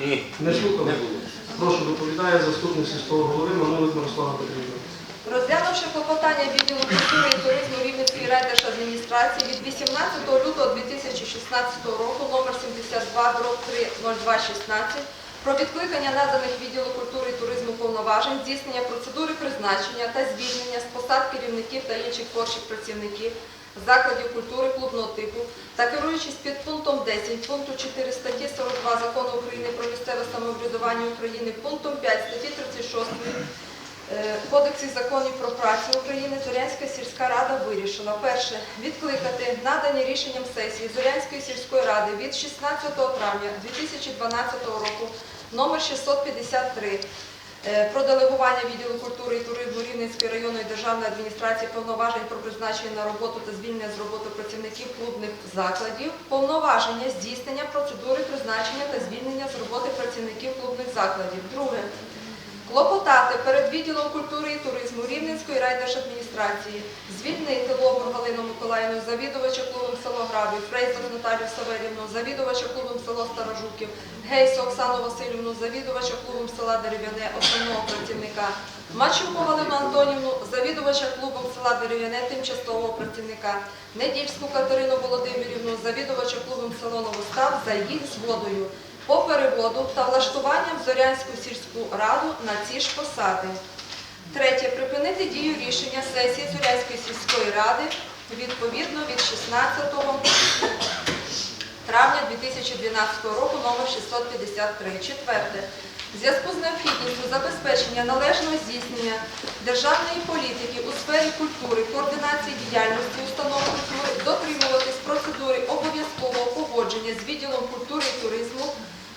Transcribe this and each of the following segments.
Ні. Не слухали? Не було. Прошу, доповідає заступник сільського голови Мамулик Мирослава Петрівна. Розглянувши клопотання відділу культури і туризму Рівненської райдержадміністрації від 18 лютого 2016 року номер 72 дроб 3 0216 про відкликання наданих відділу культури і туризму повноважень, здійснення процедури призначення та звільнення з посад керівників та інших творчих працівників закладів культури клубного типу та керуючись під пунктом 10 пункту 4 статті 42 Закону України про місцеве самоврядування України, пунктом 5 статті 36 Е, Кодексі законів про працю України Зорянська сільська рада вирішила перше відкликати надані рішенням сесії Зорянської сільської ради від 16 травня 2012 року номер 653 е, про делегування відділу культури і туризму Рівненської районної державної адміністрації повноважень про призначення на роботу та звільнення з роботи працівників клубних закладів, повноваження здійснення процедури призначення та звільнення з роботи працівників клубних закладів. Друге. Клопотати перед відділом культури і туризму Рівненської райдержадміністрації, звільнити Лобур Галину Миколаївну, завідувача клубом село Грабів, Фрейзер Наталію Саверівну, завідувача клубом село Старожуків, Гейсу Оксану Васильівну, завідувача клубом села Дерев'яне, основного працівника, Мачуку Галину Антонівну, завідувача клубом села Дерев'яне, тимчасового працівника, Недільську Катерину Володимирівну, завідувача клубом село Новостав за їх згодою по переводу та влаштуванням Зорянську сільську раду на ці ж посади. Третє. Припинити дію рішення сесії Зорянської сільської ради відповідно від 16 травня 2012 року номер 653. Четверте. В зв'язку з необхідністю забезпечення належного здійснення державної політики у сфері культури, координації діяльності установ культури, дотримуватись процедури обов'язкового погодження з відділом культури і туризму,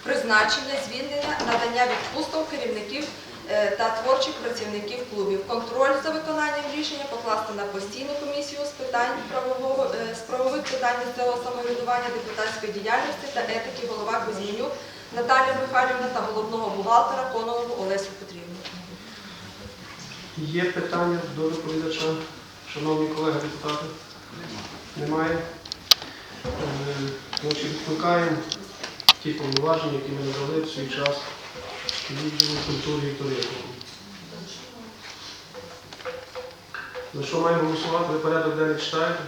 призначення, звільнення, надання відпусток керівників е, та творчих працівників клубів. Контроль за виконанням рішення покласти на постійну комісію з питань правового е, з правових питань місцевого самоврядування, депутатської діяльності та етики голова Кузьмінюк Наталія Михайлівна та головного бухгалтера Конову Олесю Петрівну. Є питання до доповідача, шановні колеги депутати? Немає? Е, Значить, відкликаємо ті повноваження, які ми надали в свій час відділу культури і туризму. За що маємо голосувати? Ви порядок денний читаєте?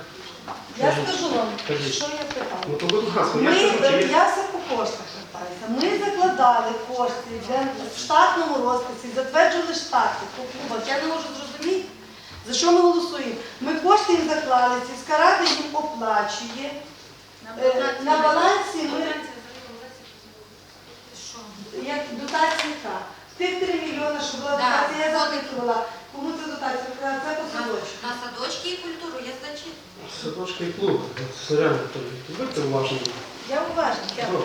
Я скажу вам, Кажіть. що я питаю. Ну то будь ласка, Ми, я чи я все по коштах питаюся. Ми закладали кошти де в штатному розписі, затверджували штати по клубах. Я не можу зрозуміти, за що ми голосуємо. Ми кошти їм заклали, сільська рада їм оплачує. Е, На балансі ми як дотація яка? Тих 3 мільйони, що була дотація, я запитувала. Кому це дотація? Вона Це по садочку. На садочки і культуру я значить. садочка і клуб. Сорян, будьте уважні. Я уважна. дякую.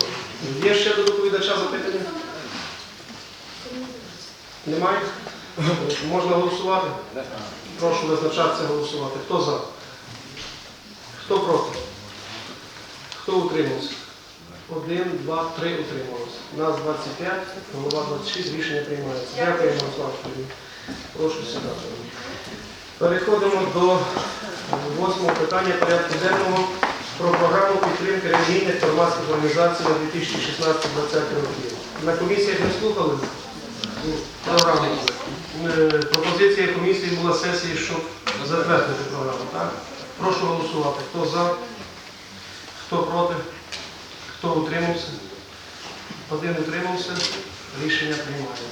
Є ще до доповідача запитання? Немає? Можна голосувати? Прошу визначатися голосувати. Хто за? Хто проти? Хто утримався? Один, два, три утрималися. Нас 25, голова 26, рішення приймається. Дякую, Мирослав Федорович. Прошу сідати. Переходимо до восьмого питання порядку денного про програму підтримки релігійних громадських організацій на 2016-2020 роки. На комісіях не слухали програму. Е, Пропозиція комісії була сесії, щоб затвердити програму. Так? Прошу голосувати. Хто за, хто проти, хто утримався? Один утримався. Рішення приймається.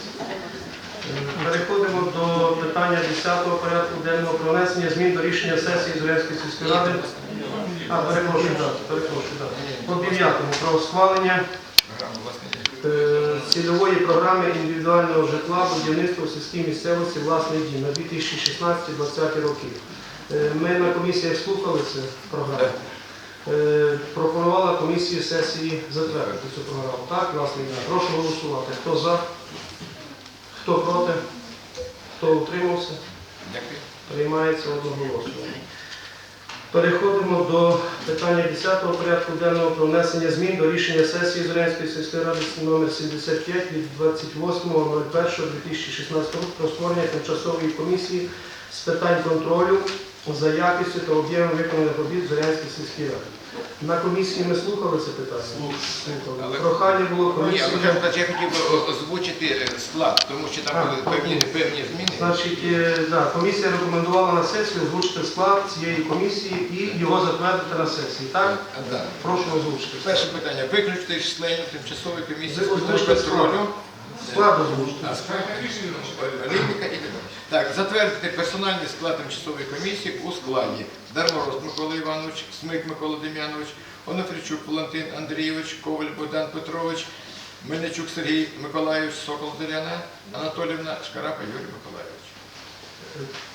Переходимо до питання 10 порядку денного про внесення змін до рішення сесії Зорянської сільської ради. А, перепрошую, так, перепрошую, так. По 9 про схвалення е, цільової програми індивідуального житла будівництва в сільській місцевості власний дім на 2016-2020 роки. Е, Ми на комісіях слухали цю програму. Е, Пропонувала комісії сесії затвердити цю програму. Так, власний дім. Прошу голосувати. Хто за? Хто проти? Хто утримався? Дякую. Приймається одноголосно. Переходимо до питання 10 порядку денного про внесення змін до рішення сесії Зорянської сільської ради номер 75 від 28.01.2016 року про створення тимчасової комісії з питань контролю за якістю та об'ємом виконаних робіт Зорянської сільської ради. На комісії ми слухали це питання. Слухали. Але- Прохання було Ні, комісії. Михайлович, я хотів би озвучити е, склад, тому що там А, були певні, певні зміни. Значить, е, да, комісія рекомендувала на сесію озвучити склад цієї комісії і його затвердити на сесії. Так? Да. Прошу озвучити. Перше питання. Виключити з членів тимчасової комісії з питань озвучте контролю. Склад озвучити. А, Рибника і так далі. Так, затвердити персональний склад тимчасової комісії у складі Дармороз Микола Іванович, Смик Микола Дем'янович, Онофрічук Валентин Андрійович, Коваль Богдан Петрович, Мельничук Сергій Миколайович, Сокол Зоряна, Анатолівна, Шкарапа Юрій Миколайович.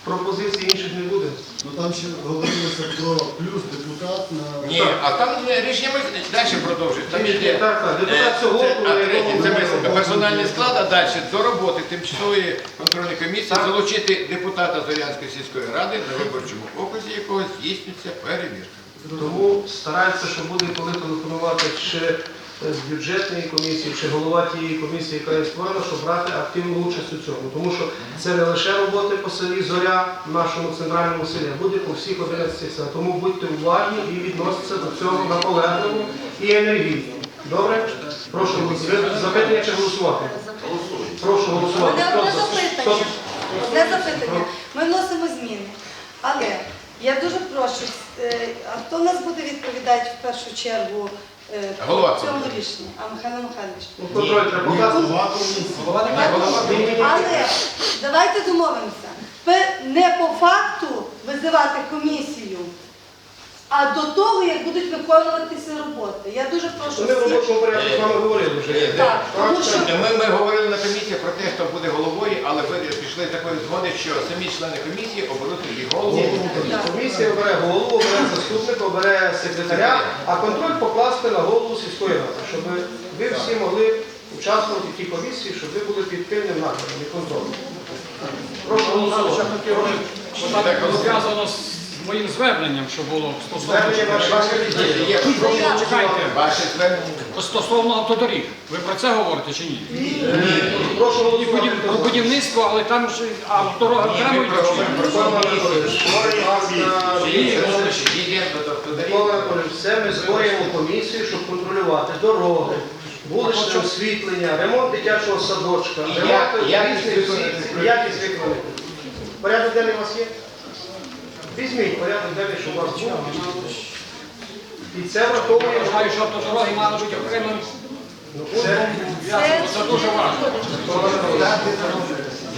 Пропозицій інших не буде. Ну там ще говорилося про плюс депутат на Ні, а там е, рішення ми далі продовжуємо. Там іде так, так, депутат е, цього це- року, а третє, це ми персональний склад, а далі до роботи тимчасової контрольної комісії залучити депутата Зорянської сільської ради на виборчому окрузі, якого здійснюється перевірка. Тому стараються, що буде коли телефонувати чи з бюджетної комісії, чи голова тієї комісії, яка є створена, щоб брати активну участь у цьому. Тому що це не лише роботи по селі Зоря, в нашому центральному селі, а буде по всіх 11 сел. Тому будьте уважні і відноситься до цього наполегливо і енергійно. Добре? Прошу голосувати. Запитання чи голосувати? Прошу голосувати. Одне запитання. Одне запитання. Ми вносимо зміни. Але я дуже прошу, е, а хто нас буде відповідати в першу чергу е, Голова по цьому комісії. А Михайло Михайлович. Ну, Контроль треба голова. Але давайте домовимося. Не по факту визивати комісію, а до того, як будуть виконуватися роботи. Я дуже прошу Ми в робочому порядку з вами говорили вже. Так, тому що Ми, ми говорили на комісії про те, хто буде головою, але ви пішли такої згоди, що самі члени комісії оберуть тоді голову. Комісія обере голову, обере заступника, обере секретаря, а контроль покласти на голову сільської ради, щоб ви всі могли участвувати в тій комісії, щоб ви були під пильним наглядом і контролем. Прошу голосувати. Зв'язано з моїм зверненням, що було стосовно, стосовно автодоріг. Ви про це говорите чи ні? Прошу І про будівництво, але там ж а дорога окремо йде ні? Все ми створюємо комісію, щоб контролювати дороги, вуличне освітлення, ремонт дитячого садочка, ремонт якість різних якість виконаних. Порядок денний у вас є? Візьміть порядок денний, щоб у вас був. І це Я враховує. вважаю, що автодороги мали бути окремим Ну, це. Це дуже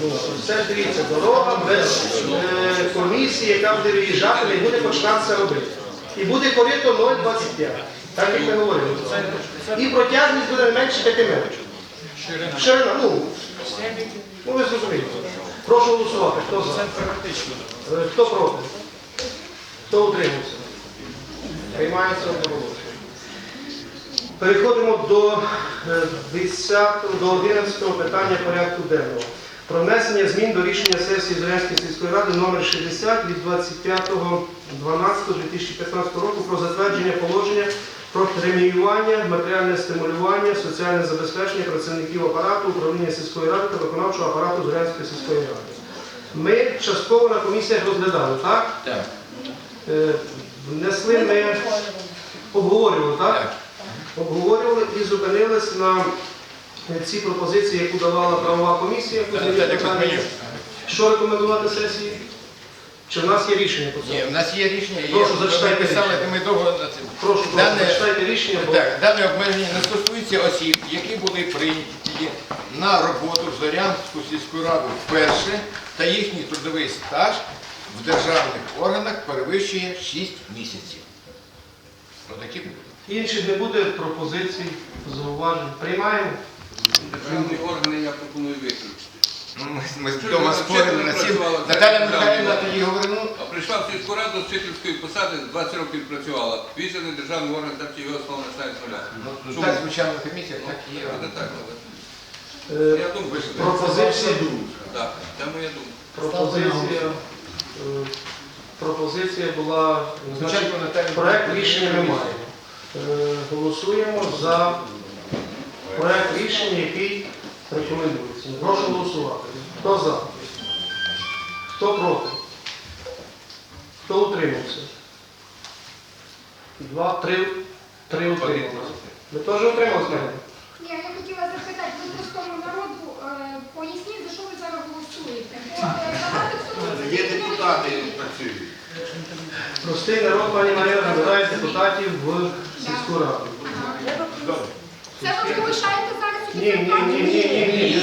ну, це дивіться, дорога без е, комісії, яка буде виїжджати, не буде починатися робити. І буде корито 0,25. Так як ми говорили. І протяжність буде не менше 5 метрів. Ширина. Ширина, ну, ну ви зрозумієте. Прошу голосувати. Хто за? Е, Хто проти? Хто утримався? Приймається одноголосно. Переходимо до е, 10, до 11 питання порядку денного. Про внесення змін до рішення сесії Зорянської сільської ради номер 60 від 25.12.2015 року про затвердження положення про преміювання, матеріальне стимулювання, соціальне забезпечення працівників апарату управління сільської ради та виконавчого апарату Зорянської сільської ради. Ми частково на комісіях розглядали, так? Так. Е, Внесли ми, обговорювали, так? Обговорювали і зупинились на е, ці пропозиції, яку давала правова комісія. Що рекомендувати сесії? Чи в нас є рішення по Ні, в нас є рішення. Прошу, зачитайте рішення. ми довго на цим. Прошу, прошу, Дане- зачитайте рішення, бо Так, дане обмеження не стосується осіб, які були прийняті на роботу в Зорянську сільську раду вперше, та їхній трудовий стаж в державних органах перевищує 6 місяців. Отакі будуть. інших не буде пропозицій, зауважень. Приймаємо? Державні органи я пропоную виключити. Ну, Ми, ми вдома спорили на цим. Наталя Михайлівна тоді говорила, ну, А прийшла в сільську раду з вчительської посади, 20 років працювала. Візерний державний орган, так чи його основа починає з нуля. ну, Чому? так звучало на комісіях, так і є. Це так, але Е, я думаю, що Пропозиція. так, це моя думка. Пропозиція, пропозиція була, значить, проект рішення ми маємо. Е, Голосуємо за проект рішення, який рекомендується. Прошу голосувати. Хто за? Хто проти? Хто утримався? Два, три, три утрималися. Ви теж утрималися? Ні, я хотіла запитати, ви простому народу е, поясніть, за що ви зараз голосуєте. Е, хто Є депутати, працюють. Простий народ, пані Марина, вибирає депутатів в сільську раду. Це ви залишаєте зараз у Ні, ні, ні, ні, ні, ні.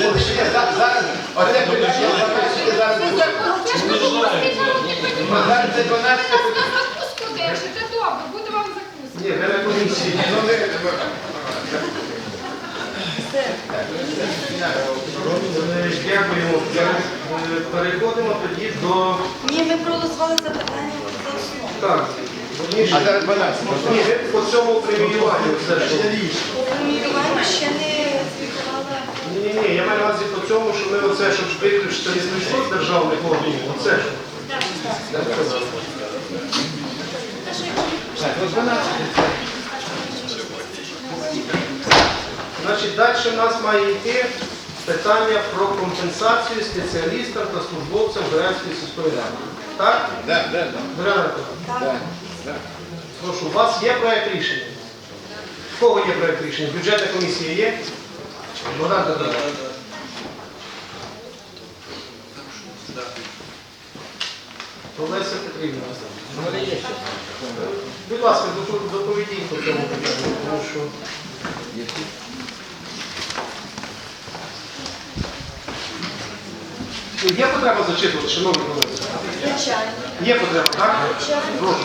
Зараз, оце питання, зараз буде. Це ж ви простий народ не піднімаєте. Зараз це 12 Ви нас на закуску держите, добре, буде вам. Ні, ви на комісії. Ну, Е, Дякуємо. Е, Переходимо тоді до... Ні, ми проголосували за питання. Так, верніше. А зараз 12. Ні, ви по цьому преміюванню все ж. По преміюванню ще не звітувала. Ні, ні, ні, я маю на увазі по цьому, що ми оце, щоб виключити не прийшло з державних органів, оце ж. Значить, далі в нас має йти питання про компенсацію спеціалістам та службовцям Березької сільської ради. Так? Да, да, да. Миколаївна, Прошу, у вас є проект рішення? В кого є проект рішення? Бюджетна комісія є? Богдан Петрович. Олеся Петрівна. Будь ласка, допо- доповідіть по цьому питанню, тому що... Ну, Є потреба зачитувати, шановні колеги? Звичайно. Є потреба, так? Прошу.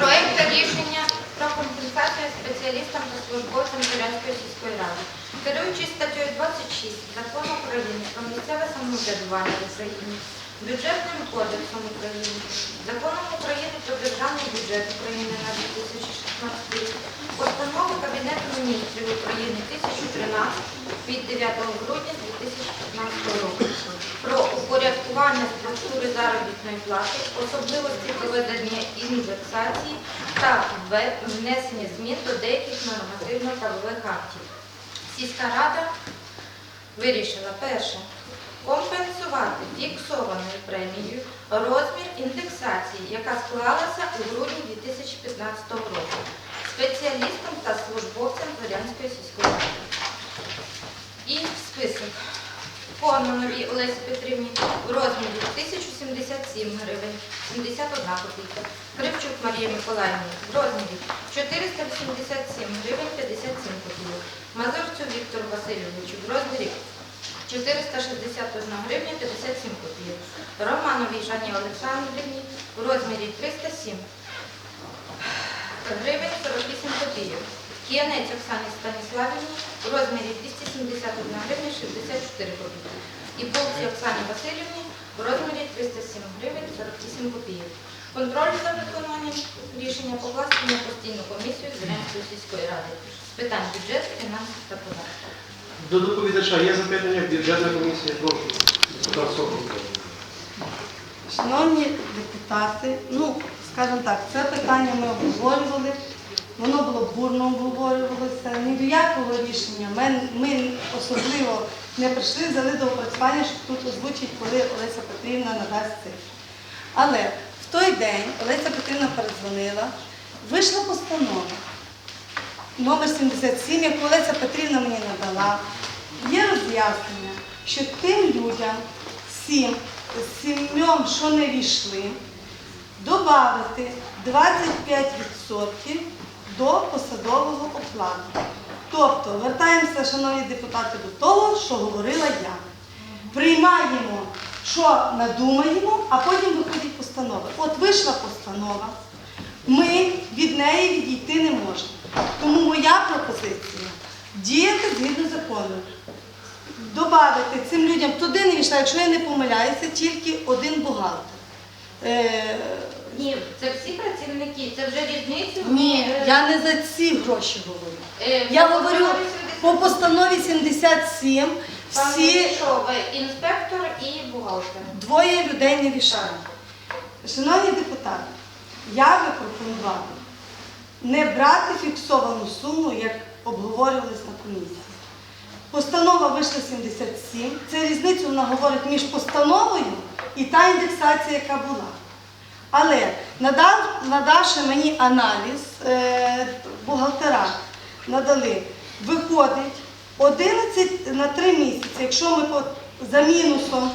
Проект рішення про компенсацію спеціалістам та службовцям Зорянської сільської ради. Керуючись статтею 26 Закону України про місцеве самоврядування в Україні, бюджетним кодексом України, Законом України про державний бюджет України на 2016 рік, постанови Кабінету міністрів України 1013 від 9 грудня 2015 року упорядкування структури заробітної плати, особливості проведення індексації та внесення змін до деяких нормативно-правових актів. Сільська рада вирішила перше компенсувати фіксованою премією розмір індексації, яка склалася у грудні 2015 року спеціалістам та службовцям Зорянської сільської ради. І список. Кононовій Олесі Петрівні в розмірі 1077 гривень 71 копійка. Кривчук Марії Миколаївні в розмірі 487 гривень 57 копійок. Мазурцю Віктору Васильовичу в розмірі 461 гривня 57 копійок. Романовій Жанні Олександрівні в розмірі 307 гривень 48 копійок. Киянець Оксані Станіславівні в розмірі 271 гривня 64 копійки. І Болці Оксані Васильівні в розмірі 307 гривень 48 копійок. Контроль за виконанням рішення покласти на постійну комісію Зеленської сільської ради з питань бюджету, фінансів та податків. До доповідача є запитання бюджетна комісія? Прошу. Депутат. Шановні депутати, ну, скажімо так, це питання ми обговорювали, воно було бурно обговорювалося, ні до якого рішення. Ми, ми особливо не прийшли, взяли до опрацювання, щоб тут озвучити, коли Олеся Петрівна надасть цифри. Але в той день Олеся Петрівна передзвонила, вийшла постанова номер 77, яку Олеся Петрівна мені надала, є роз'яснення, що тим людям, сім, сімьом, що не війшли, додати 25% до посадового окладу. Тобто, вертаємося, шановні депутати, до того, що говорила я. Приймаємо, що надумаємо, а потім виходить постанова. От вийшла постанова, ми від неї відійти не можемо. Тому моя пропозиція діяти згідно закону. Добавити цим людям туди не війшла, якщо я не помиляюся, тільки один бухгалтер. Ні, це всі працівники, це вже різницю. ні, е, я не за ці гроші говорю. е, Я говорю по постанові 77 Пан всі е, інспектор і бухгалтер. двоє людей не вішали. Шановні депутати, я би пропонувала не брати фіксовану суму, як обговорювалися на комісії. Постанова вийшла 77. Це різницю вона говорить між постановою і та індексація, яка була. Але надав, надавши мені аналіз, е, бухгалтера надали, виходить 11 на 3 місяці, якщо ми по, за мінусом,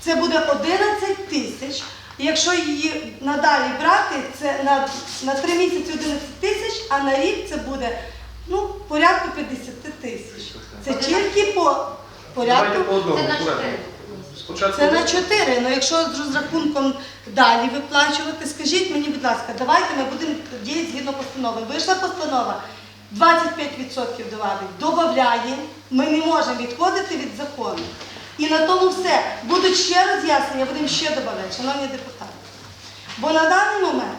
це буде 11 тисяч. Якщо її надалі брати, це на, на 3 місяці 11 тисяч, а на рік це буде ну, порядку 50 тисяч. Це тільки по порядку. Це на Олег. чотири. Спочатку Це на 4. Ну якщо з розрахунком далі виплачувати, скажіть мені, будь ласка, давайте ми будемо діяти згідно постанови. Вийшла постанова, 25% добавить, додаємо, ми не можемо відходити від закону. І на тому все. Будуть ще роз'яснення, будемо ще додавати, шановні депутати. Бо на даний момент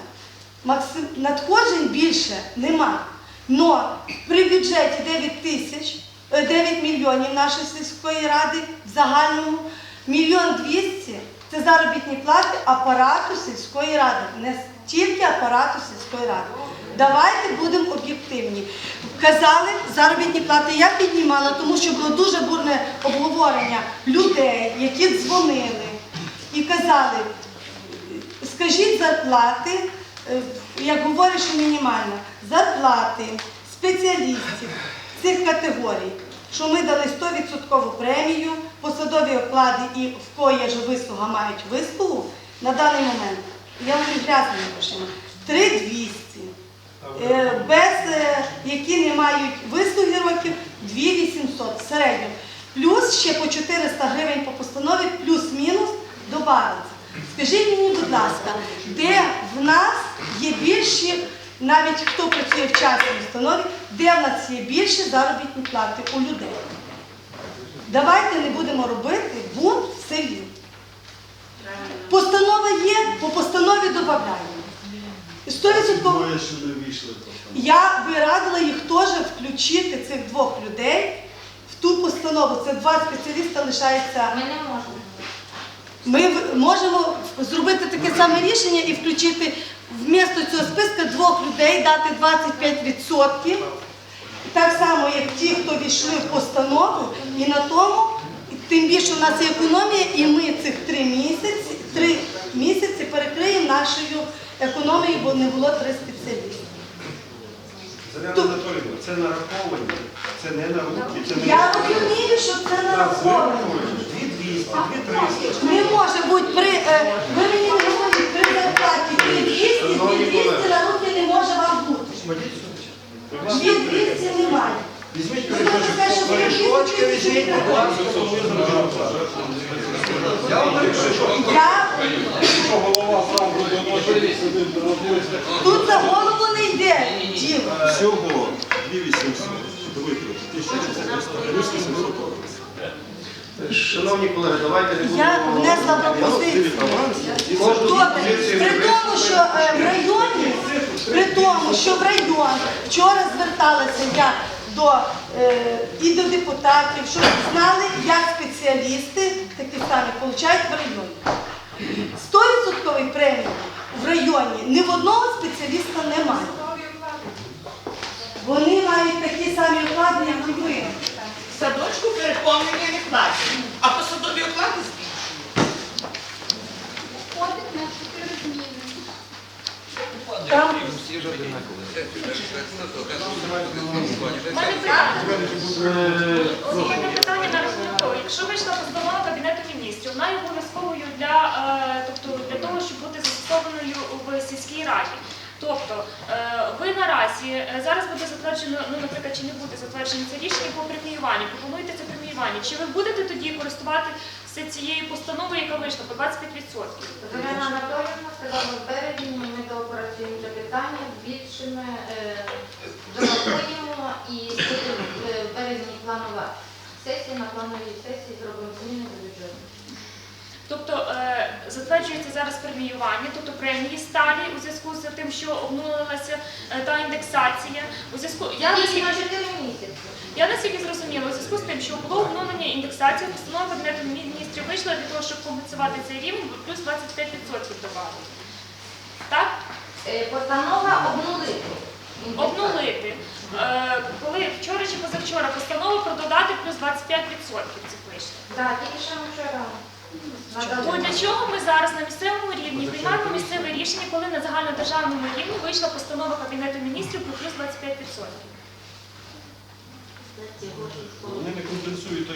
максим... надходжень більше нема. Но при бюджеті 9 тисяч, е, 9 мільйонів нашої сільської ради в загальному, мільйон 200 – це заробітні плати апарату сільської ради, не тільки апарату сільської ради. Давайте будемо об'єктивні. Казали заробітні плати, я піднімала, тому що було дуже бурне обговорення людей, які дзвонили і казали, скажіть зарплати, е, як говорять, що мінімальна, зарплати спеціалістів цих категорій, що ми дали 100% премію, посадові оклади і в є ж вислуга мають вислугу на даний момент. Я говорю грязними грошима. 3200. Е, Без е, які не мають вислуги років 2800 в середньому. Плюс ще по 400 гривень по постанові, плюс-мінус добавиться. Скажіть мені, будь ласка, де в нас є більші, навіть хто працює в частній установі, де в нас є більші заробітні плати у людей? Давайте не будемо робити бунт в селі. Постанова є, по постанові додаємо. 100% Двоє ще не вийшли. то там. я би радила їх теж включити цих двох людей в ту постанову. Це два спеціаліста лишається. Ми не можемо. Ми можемо зробити таке саме рішення і включити вмісто цього списка двох людей, дати 25%. Так само, як ті, хто війшли в постанову, і на тому, тим більше у нас є економія, і ми цих три місяці, три місяці перекриємо нашою економією, бо не було три спеціалісти. Тут- це нараховані, це не на руки, це не Я розумію, що це нараховано. Дві 200, дві 300. Не може бути при е, ви мені 200, Шановні 200 колеги. на руки не може вам бути. 200 немає. Візьміть Ви можете сказати, що ви 200 перекочки, тисяч візьміть, будь ласка. Я вам тут за голову не йде. Всього 2800. Викрити 1400 доларів. Шановні колеги, давайте не. Я внесла пропозицію. Добре, при тому, що е, в районі, при тому, що в район вчора зверталася я до е, і до депутатів, щоб знали, як спеціалісти такі самі получають в районі. 100% премії в районі ні в одного спеціаліста немає. Вони мають такі самі оклади, як і ви. Садочку переповнення не платять, а посадові оплати збільшують. Входить на 4 зміни. Там У мене питання. На рахунок якщо вийшла постанова Кабінету міністрів, вона є обов'язковою для, е, тобто, для того, щоб бути застосованою в сільській раді. Тобто е, ви наразі е, зараз буде затверджено, ну наприклад, чи не буде затверджено це рішення по преміюванню, пропонуєте це преміювання. Чи ви будете тоді користуватися цією постановою, яка вийшла по 25%? Зоряна Анатоліївна сказала, в березні ми доопрацюємо це питання, збільшимо, е, дорахуємо і в березні планова сесія, на плановій сесії зробимо зміни до бюджету. Тобто е, затверджується зараз преміювання, тобто премії сталі у зв'язку з тим, що обнулилася е, та індексація. У зв'язку я наскільки на 4 місяці. я наскільки зрозуміла, у зв'язку з тим, що було обнулення індексації, постанова Кабінету міністрів вийшла для того, щоб компенсувати цей рівень, плюс 25% добавили. Так? Е, Постанова обнулити. Обнулити. Е, коли вчора чи позавчора постанова про додати плюс 25% цих вийшло. Так, тільки що вчора. То для чого ми зараз на місцевому рівні приймаємо місцеве рішення, коли на загальнодержавному рівні вийшла постанова Кабінету міністрів про плюс 25%? Вони не компенсують той